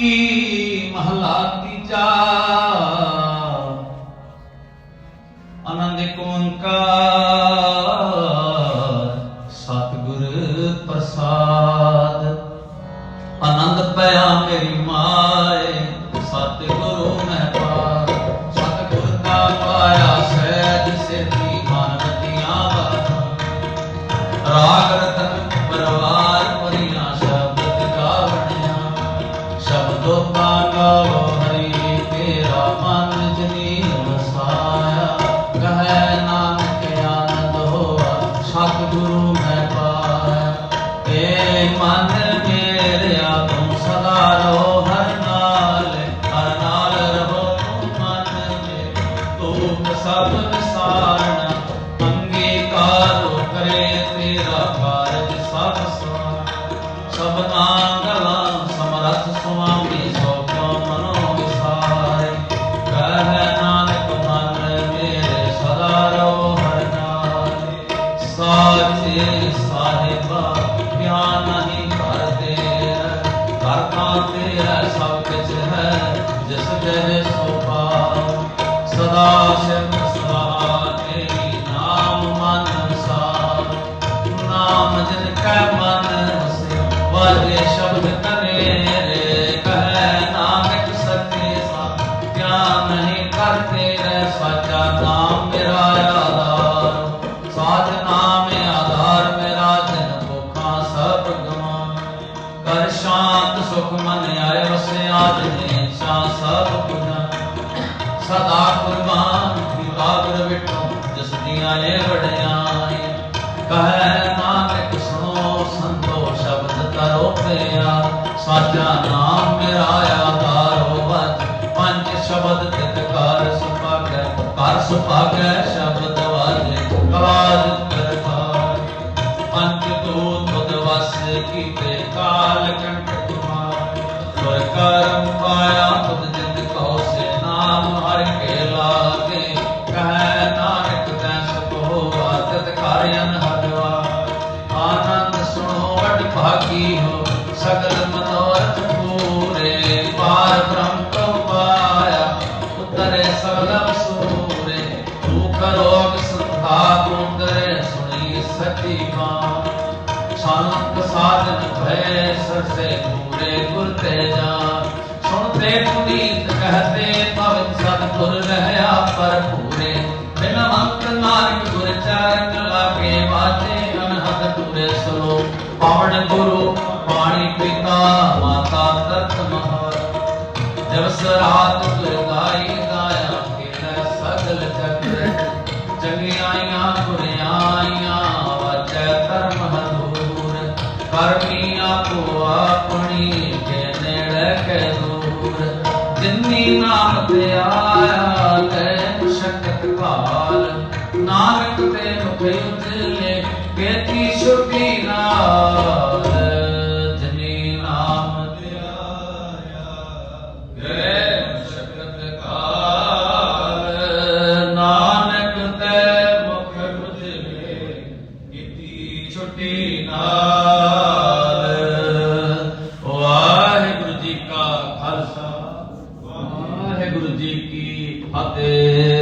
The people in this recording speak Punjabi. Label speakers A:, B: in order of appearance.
A: ਮਹਲਾ ਤੀਜਾ? ਆਨੰਦ ਓੰਕਾਰ, ਸਤਿਗੁਰ ਪ੍ਰਸਾਦ। ਆਨੰਦ ਪਿਆ ਮੇਰੀ ਮਾਏ, ਸਤਿਗੁਰੂ ਮੈਂ ਪਾ ਸਤਿਗੁਰ ਦਾ ਪਾਇਆ ਸਹਿਜ ਸਿੱਧੀ ਮਾਨਵਤੀਆਂ ਬਾਤਾਂ ਰਾਗ ਰਤਨ ਪਰਵਾਰ ਸਭ ਵਿਸਾਰਣਾ ਅੰਗੀਕਾਰੋ ਕਰੇ ਤੇਰਾ ਸਾਚੇ ਸਾਹਿਬਾ ਬਿਆਨ ਨਹੀਂ ਕਰਦੇ। ਕਰਤਾ ਤੇਰਾ ਸਭ ਕੁਝ ਹੈ। ਨਾਮ ਆਧਾਰ ਮੇਰਾ ਜਨ ਭੁਖਾਂ ਸਭ ਗਵਾਂ। ਕਰ ਸ਼ਾਂਤ ਸੁਖ ਮਨ ਆਏ ਵਸੇ ਆਜ ਸ਼ਾ ਸਭ ਗੁਨਾ ਸਦਾ ਕੁਰਬਾਨ ਵਿਵਾਗਰ ਵਿਟੋ ਜਿਸ ਦੀਆਂ ਇਹ ਵਡਿਆਈ ਕਹੈ, ਨਾਨਕ ਸੁਣੋ ਸੰਤੋ ਸ਼ਬਦ ਕਰੋ ਪਿਆ। ਸਾਚਾ ਨਾਮ ਮੇਰਾ ਆਧਾਰ ਹੋਵਤ ਪੰਜ ਸ਼ਬਦ ਤਿਤ ਕਰ ਸੁਭਾਗੈ ਕਰ ਸੁਭਾਗੈ ਸ਼ਬਦ ਵਾਜੇ। ਆਵਾਜ਼ ਕਰਮ ਪਾਇਆ ਤੁਧ ਜਿੰਦ ਕੋ ਸੇ ਨਾਮ, ਹਰ ਕੇ ਲਾਗੇ ਕਹੈ ਨਾਨਕ ਤੈ ਸੁਖ ਹੋਵਾ ਤਿਤ ਘਰ ਅਨਹਦਵਾ ਆਨੰਦ ਸੁਣੋ ਵਡ ਭਾਗੀ ਹੋ, ਸਗਲ ਮਨੋਰਥ ਪੂਰੇ। ਪਾਰ ਬ੍ਰਹਮ ਕੋ ਪਾਇਆ, ਉਤਰੇ ਸਗਲ ਸੂਰੇ ਦੁਖ ਰੋਗ ਸੰਤਾ ਤੂੰ ਕਰੇ ਸੁਣੀ ਸਚੀ ਬਾਤ ਸ਼ਾਂਤ ਸਾਧਨ ਭੈ ਸਰਸੇ ਪੂਰੇ, ਗੁਰ ਤੇ पुनीत कहते पवन सतगुर रहया पर पूरे। बिन अंत मार्ग गुर चरण लागे बाजे अनहद तुरे सुनो। पवन गुरु, पाणी पिता, माता तत् महार। जब रात तुर गाई गाया के सगल चक्र। चंगियाइया गुरियाइया वचै धर्म हदूर करमिया को अपनी ਨਾਮ ਤੈ ਸ਼ਕਤ ਭਾਲ ਨਾਨਕ ਤੇ ਮੁਖ ਉਜਲੇ